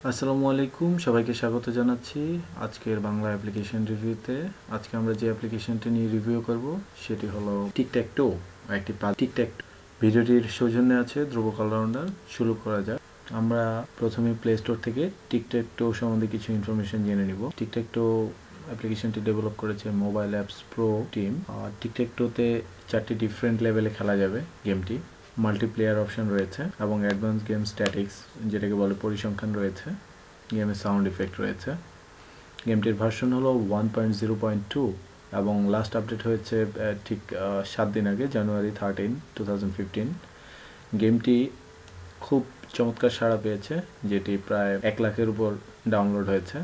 আসসালামু আলাইকুম, সবাইকে স্বাগত জানাচ্ছি আজকের বাংলা অ্যাপ্লিকেশন রিভিউতে। আজকে আমরা যে অ্যাপ্লিকেশনটি নিয়ে রিভিউ করব, সেটি হলো টিকট্যাকটো একটি টিকট্যাক ভিডিওটির সৌজন্যে আছে ধ্রুব অলরাউন্ডার শুরু করা যাক। আমরা প্রথমে প্লে স্টোর থেকে টিকট্যাকটো সম্বন্ধে কিছু ইনফরমেশন জেনে নিব। টিকট্যাকটো অ্যাপ্লিকেশনটি ডেভেলপ করেছে মোবাইল অ্যাপস প্রো টিম আর টিকট্যাকটোতে চারটি ডিফারেন্ট লেভেলে খেলা যাবে গেমটি। মাল্টিপ্লেয়ার অপশন রয়েছে এবং অ্যাডভান্স গেম স্ট্যাটিক্স যেটাকে বলে পরিসংখ্যান রয়েছে গেমের সাউন্ড ইফেক্ট রয়েছে। গেমটির ভার্সন হলো one point zero point two এবং লাস্ট আপডেট হয়েছে ঠিক সাত দিন আগে January thirteen two thousand fifteen গেমটি খুব চমৎকার সাড়া পেয়েছে, যেটি প্রায় এক লাখের উপর ডাউনলোড হয়েছে।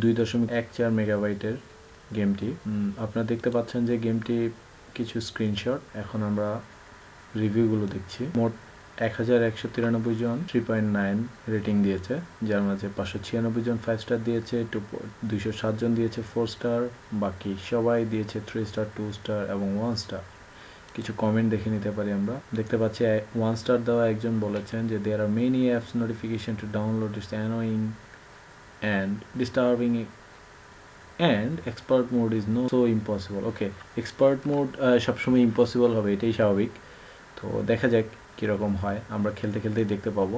দুই দশমিক এক চার মেগাবাইটের গেমটি আপনারা দেখতে পাচ্ছেন যে গেমটি কিছু স্ক্রিনশট এখন আমরা রিভিউগুলো দেখছি। মোট এক হাজার একশো তিরানব্বই জন থ্রি পয়েন্ট নাইন রেটিং দিয়েছে, যার মাঝে পাঁচশো ছিয়ানব্বই জন ফাইভ স্টার দিয়েছে টু দুইশো সাত জন দিয়েছে ফোর স্টার বাকি সবাই দিয়েছে থ্রি স্টার টু স্টার এবং ওয়ান স্টার কিছু কমেন্ট দেখে নিতে পারি আমরা। দেখতে পাচ্ছি ওয়ান স্টার দেওয়া একজন বলেছেন যে there are many apps notification to download it's annoying and disturbing and expert mode is no so impossible okay expert mode সবসময় ইম্পসিবল হবে, এটাই স্বাভাবিক। তো দেখা যাক কীরকম হয়। আমরা খেলতে খেলতেই দেখতে পাবো।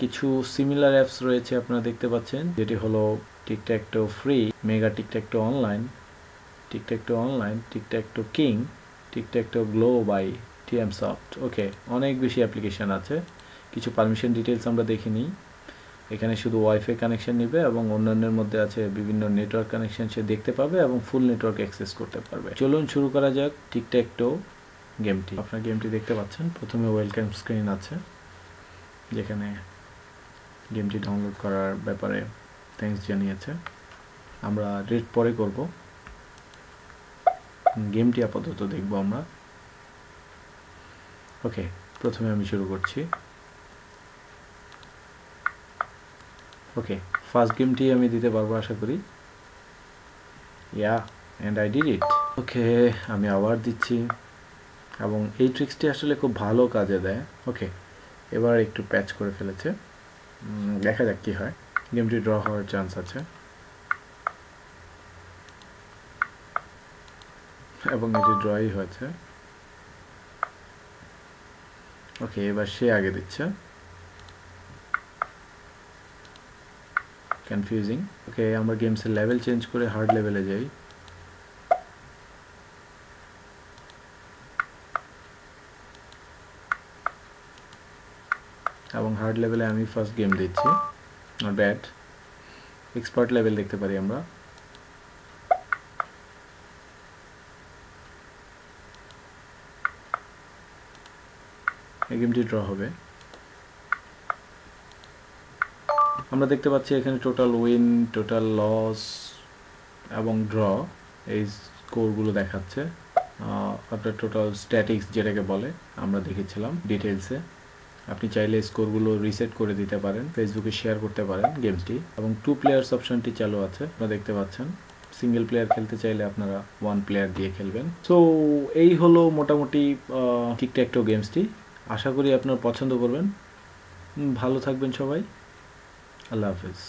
কিছু সিমিলার অ্যাপস রয়েছে আপনারা দেখতে পাচ্ছেন, যেটি হলো tic tac toe free mega tic tac toe online tic tac toe online tic tac toe king tic tac toe glow by TM soft okay অনেক বেশি অ্যাপ্লিকেশন আছে। কিছু পারমিশন ডিটেলস আমরা দেখে নিই এখানে শুধু ওয়াইফাই কানেকশন নেবে এবং অন্যান্যের মধ্যে আছে বিভিন্ন নেটওয়ার্ক কানেকশন সে দেখতে পাবে এবং ফুল নেটওয়ার্ক অ্যাক্সেস করতে পারবে। চলুন শুরু করা যাক। টিকট্যাকটো গেমটি। আপনার গেমটি দেখতে পাচ্ছেন। প্রথমে ওয়েলকাম স্ক্রিন আছে, যেখানে গেমটি ডাউনলোড করার ব্যাপারে থ্যাঙ্কস জানিয়েছে। আমরা রেট পরে করব। গেমটি আপাতত দেখব আমরা। ওকে, প্রথমে আমি শুরু করছি। ওকে ফার্স্ট গেমটি আমি দিতে পারব আশা করি। Yeah and I did it okay, আমি আবার দিচ্ছি। এবং এই ট্রিক্সটি আসলে খুব ভালো কাজে দেয়। ওকে এবার একটু প্যাচ করে ফেলেছে। দেখা যাক কি হয়। গেমটি ড্র হওয়ার চান্স আছে। এবং এটি ড্রই হয়েছে। ওকে এবার সে আগে দিচ্ছে। কনফিউজিং ওকে আমরা গেমসের লেভেল চেঞ্জ করে হার্ড লেভেলে যাই। এবং হার্ড লেভেলে আমি ফার্স্ট গেম দিচ্ছি। নট ব্যাড এক্সপার্ট লেভেল দেখতে পারি আমরা। এই গেমটি ড্র হবে। আমরা দেখতে পাচ্ছি এখানে টোটাল উইন টোটাল লস এবং ড্র এই স্কোরগুলো দেখাচ্ছে। আপনার টোটাল স্ট্যাটিক্স যেটাকে বলে, আমরা দেখেছিলাম ডিটেলসে আপনি চাইলে স্কোরগুলো রিসেট করে দিতে পারেন ফেসবুকে শেয়ার করতে পারেন গেমটি এবং টু প্লেয়ার্স অপশনটি চালু আছে, আপনারা দেখতে পাচ্ছেন। সিঙ্গেল প্লেয়ার খেলতে চাইলে আপনারা ওয়ান প্লেয়ার দিয়ে খেলবেন। সো এই হলো মোটামুটি টিকট্যাকটো গেমসটি আশা করি আপনার পছন্দ করবেন। ভালো থাকবেন সবাই। আল্লাহ হাফেজ।